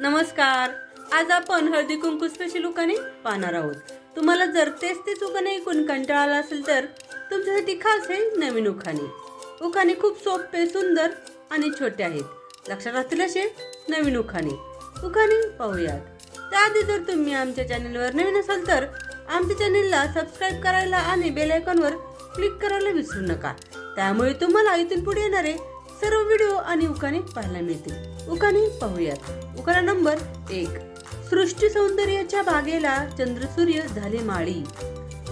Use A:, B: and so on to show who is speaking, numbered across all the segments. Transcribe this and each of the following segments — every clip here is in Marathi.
A: नमस्कार. आज आपण हळदी कुंकू स्पेशल उकाने पाहणार आहोत. तुम्हाला जर तेच तेच उकाने ऐकून कंटाळा आला असेल तर तुमच्यासाठी खास आहे नवीन उखाणे. उखाणे खूप सोपे सुंदर आणि छोटे आहेत. लक्षात राहतील असे नवीन उखाणे. उखाणे पाहूयात. त्याआधी जर तुम्ही आमच्या चॅनेलवर नवीन असाल तर आमच्या चॅनेलला सबस्क्राईब करायला आणि बेल आयकॉनवर क्लिक करायला विसरू नका. त्यामुळे तुम्हाला इथून पुढे येणारे सर्व व्हिडिओ आणि उकाने पाहायला मिळतील. उकाने पाहूयात. उखाणा नंबर एक. सृष्टी सौंदर्याच्या बागेला चंद्रसूर्य झाले माळी.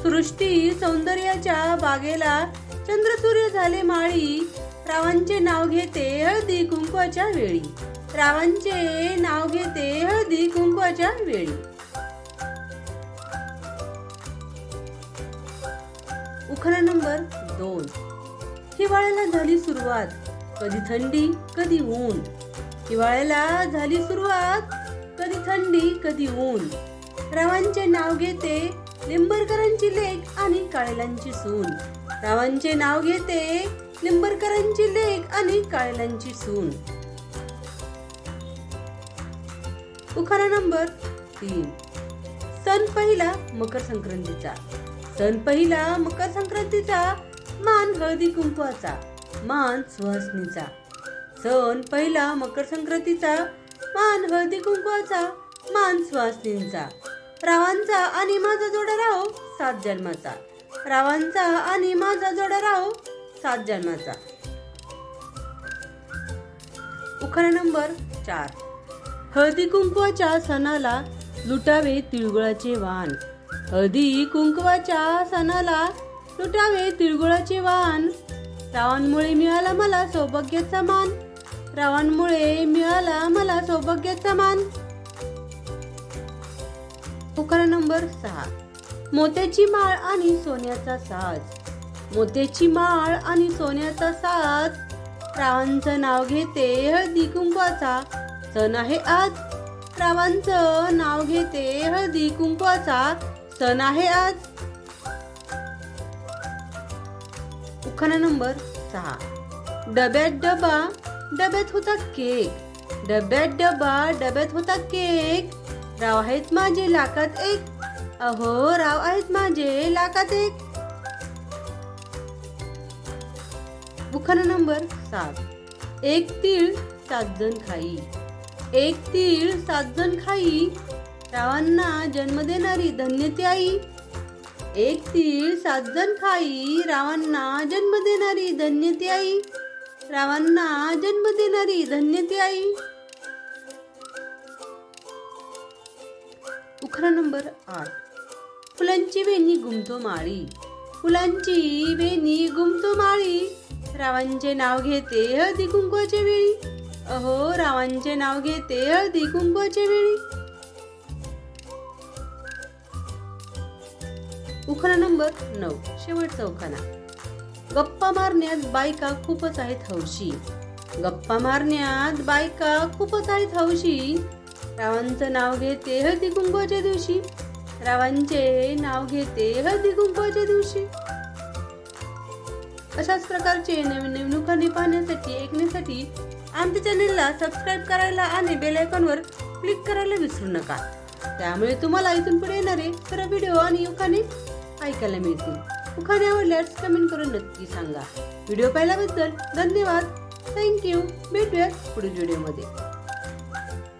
A: सृष्टी सौंदर्याच्या बागेला चंद्रसूर्य झाले माळी. रावांचे नाव घेते हळदी कुंकवाच्या वेळी. रावांचे नाव घेते हळदी कुंकवाच्या वेळी. उखाणा नंबर दोन. हिवाळ्याला झाली सुरुवात. कधी थंडी कधी ऊन. हिवाळ्याला झाली सुरुवात कधी थंडी कधी ऊन. रावांचे नाव घेते लिंबरकरांची लेख आणि काळेलांची सून. रावांचे नाव घेते लिंबरकरांची लेख आणि काळेलांची सून. उखाणा नंबर तीन. सण पहिला मकर संक्रांतीचा. सण पहिला मकर संक्रांतीचा मान हळदी कुंकवाचा. मान सुहासनीचा. सण पहिला मकर संक्रांतीचा मान हळदी कुंकवाचा मान सुहासनींचा. रावांचा आणि माझा जोडा राहो सात जन्माचा. रावांचा आणि माझा जोडा राहो सात जन्माचा. उखाणा नंबर चार. हळदी कुंकवाच्या सणाला लुटावे तिळगुळाचे वाण हळदी कुंकवाच्या सणाला लुटावे तिळगुळाचे वाण रावणमुळे मिळाला मला सौभाग्याचा मान. रावणमुळे मिळाला मला सौभाग्याचा मान. उखाणा नंबर सहा. मोत्याची माळ आणि सोन्याचा साज. मोत्याची माळ आणि सोन्याचा साज. रावांचं नाव घेते हळदी कुंकवाचा. सण आहे आज. रावांचं नाव घेते हळदी कुंकवाचा. सण आहे आज. उखाणा नंबर सहा. डब्यात डबा डब्यात होता केक. डब्यात डबा डब्यात होता केक. राव आहेत माझे लाखात एक. अहो राव आहेत माझे लाखात एक. उखाणा नंबर सात. एक तीळ सात जण खाई. एक तीळ सात जण खाई. रावांना जन्म देणारी धन्य ती आई. एक तीळ सात जण खाई रावांना जन्म देणारी धन्य ती आई. रावांना जन्म देणारी धन्य ती आई. उखरा नंबर आठ. फुलांची वेणी गुमतो माळी फुलांची वेणी गुमतो माळी रावांचे नाव घेते हळदी कुंकवाच्या वेळी. अहो रावांचे नाव घेते हळदी कुंकवाच्या वेळी. उखाणा नंबर नऊ शेवटचा उखाणा. गप्पा मारण्यात बायका खूपच आहेत हौशी. गप्पा मारण्यात बायका खूपच आहेत हौशी. रावांचं नाव घेते हळदी कुंकवाच्या दिवशी. रावांचे नाव घेते हळदी कुंकवाच्या दिवशी. अशाच प्रकारचे नवीन नवीन उखाणे पाहण्यासाठी ऐकण्यासाठी आमच्या चॅनेलला सबस्क्राईब करायला आणि बेल आयकॉनवर क्लिक करायला विसरू नका. त्यामुळे तुम्हाला इथून पुढे येणारे सर्व व्हिडिओ आणि उखाणे ऐकायला मिळतील. उखाणे आवडल्यास कमेंट करून नक्की सांगा. व्हिडिओ पाहिल्याबद्दल धन्यवाद. थँक्यू भेटूया पुढील व्हिडिओमध्ये